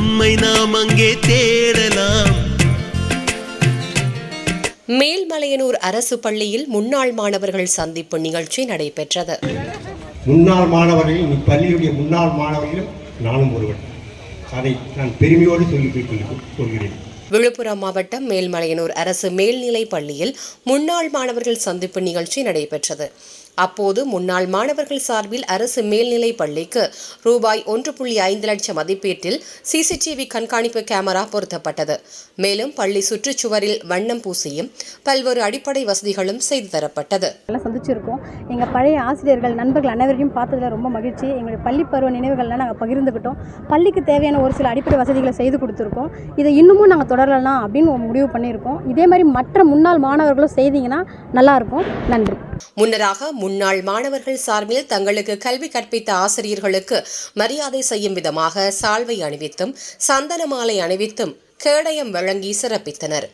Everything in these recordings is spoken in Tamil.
நம்மை நாம் அங்கே தேடலாம். மேல்மலையனூர் அரசு பள்ளியில் முன்னாள் மாணவர்கள் சந்திப்பு நிகழ்ச்சி நடைபெற்றது. முன்னாள் மாணவர்களில் இப்பள்ளியுடைய முன்னாள் மாணவர்களும் நானும் ஒருவன். அதை நான் பெருமையோடு சொல்லிக் விழுப்புரம் மாவட்டம் மேல்மலையனூர் அரசு மேல்நிலை பள்ளியில் முன்னாள் மாணவர்கள் சந்திப்பு நிகழ்ச்சி நடைபெற்றது. அப்போது முன்னாள் மாணவர்கள் சார்பில் அரசு மேல்நிலைப் பள்ளிக்கு ரூபாய் ஒன்று புள்ளி ஐந்து லட்சம் மதிப்பீட்டில் சிசிடிவி கண்காணிப்பு கேமரா பொருத்தப்பட்டது. மேலும் பள்ளி சுற்றுச்சுவரில் வண்ணம் பூசியும் பல்வேறு அடிப்படை வசதிகளும் செய்து தரப்பட்டது. எல்லாம் சந்திச்சிருக்கோம். எங்கள் பழைய ஆசிரியர்கள் நண்பர்கள் அனைவரையும் பார்த்ததுல ரொம்ப மகிழ்ச்சி. எங்களுடைய பள்ளி பருவ நினைவுகள்லாம் நாங்கள் பகிர்ந்துக்கிட்டோம் பள்ளிக்கு தேவையான ஒரு சில அடிப்படை வசதிகளை செய்து கொடுத்துருக்கோம். இதை இன்னமும் நாங்கள் தொடரலாம் அப்படின்னு முடிவு பண்ணியிருக்கோம். இதே மாதிரி மற்ற முன்னாள் மாணவர்களும் செய்தீங்கன்னா நல்லாயிருக்கும் நன்றி. முன்னதாக முன்னாள் மாணவர்கள் சார்பில் தங்களுக்கு கல்வி கற்பித்த ஆசிரியர்களுக்கு மரியாதை செய்யும் விதமாக சால்வை அணிவித்தும் சந்தன மாலை அணிவித்தும் கேடயம் வழங்கி சிறப்பித்தனர்.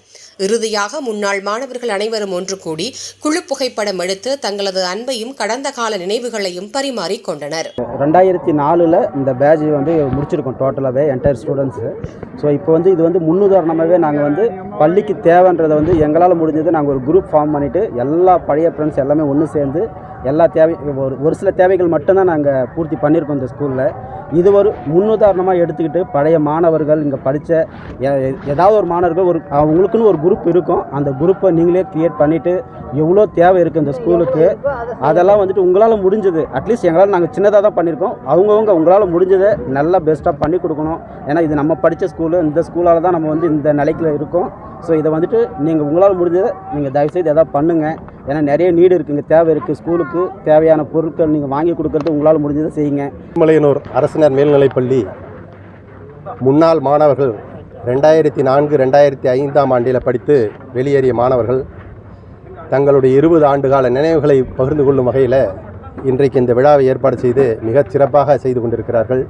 இறுதியாக முன்னாள் மாணவர்கள் அனைவரும் ஒன்று கூடி குழு புகைப்படம் எடுத்து தங்களது அன்பையும் கடந்த கால நினைவுகளையும் பரிமாறிக் கொண்டனர். ரெண்டாயிரத்தி நாலில் இந்த பேஜ் வந்து முடிச்சிருக்கோம் டோட்டலாகவே என்டையர் ஸ்டூடெண்ட்ஸு ஸோ இப்போ வந்து இது வந்து முன்னுதாரணமாகவே நாங்கள் வந்து பள்ளிக்கு தேவைன்றதை வந்து எங்களால் முடிஞ்சது நாங்கள் ஒரு குரூப் ஃபார்ம் பண்ணிவிட்டு எல்லா பழைய ஃப்ரெண்ட்ஸ் எல்லாமே ஒன்று சேர்ந்து எல்லா தேவை ஒரு ஒரு சில தேவைகள் மட்டும்தான் நாங்கள் பூர்த்தி பண்ணியிருக்கோம் இந்த ஸ்கூலில் இது ஒரு முன்னுதாரணமாக எடுத்துக்கிட்டு பழைய மாணவர்கள் இங்கே படித்த ஏதாவது ஒரு மாணவர்கள் ஒரு அவங்களுக்குன்னு ஒரு குரூப் இருக்கும். அந்த குரூப்பை நீங்களே க்ரியேட் பண்ணிவிட்டு எவ்வளோ தேவை இருக்குது இந்த ஸ்கூலுக்கு அதெல்லாம் வந்துட்டு உங்களால் முடிஞ்சது. அட்லீஸ்ட் எங்களால் நாங்கள் சின்னதாக தான் பண்ணியிருக்கோம் அவங்கவுங்க உங்களால் முடிஞ்சதை நல்லா பெஸ்ட்டாக பண்ணி கொடுக்கணும். ஏன்னா இது நம்ம படித்த ஸ்கூலு இந்த ஸ்கூலால் தான் நம்ம வந்து இந்த நிலைக்கில் இருக்கோம். ஸோ இதை வந்துட்டு நீங்கள் உங்களால் முடிஞ்சதை நீங்கள் தயவுசெய்து எதாவது பண்ணுங்கள் ஏன்னா நிறைய நீடு இருக்குங்க. தேவை இருக்குது ஸ்கூலுக்கு தேவையான பொருட்கள் நீங்கள் வாங்கி கொடுக்கறது உங்களால் முடிஞ்சதை செய்யுங்க. மலையனூர் அரசினர் மேல்நிலைப்பள்ளி முன்னாள் மாணவர்கள் ரெண்டாயிரத்தி நான்கு ரெண்டாயிரத்தி ஐந்தாம் ஆண்டில் படித்து வெளியேறிய மாணவர்கள் தங்களுடைய இருபது ஆண்டுகால நினைவுகளை பகிர்ந்து கொள்ளும் வகையில் இன்றைக்கு இந்த விழாவை ஏற்பாடு செய்து மிகச் சிறப்பாக செய்து கொண்டிருக்கிறார்கள்.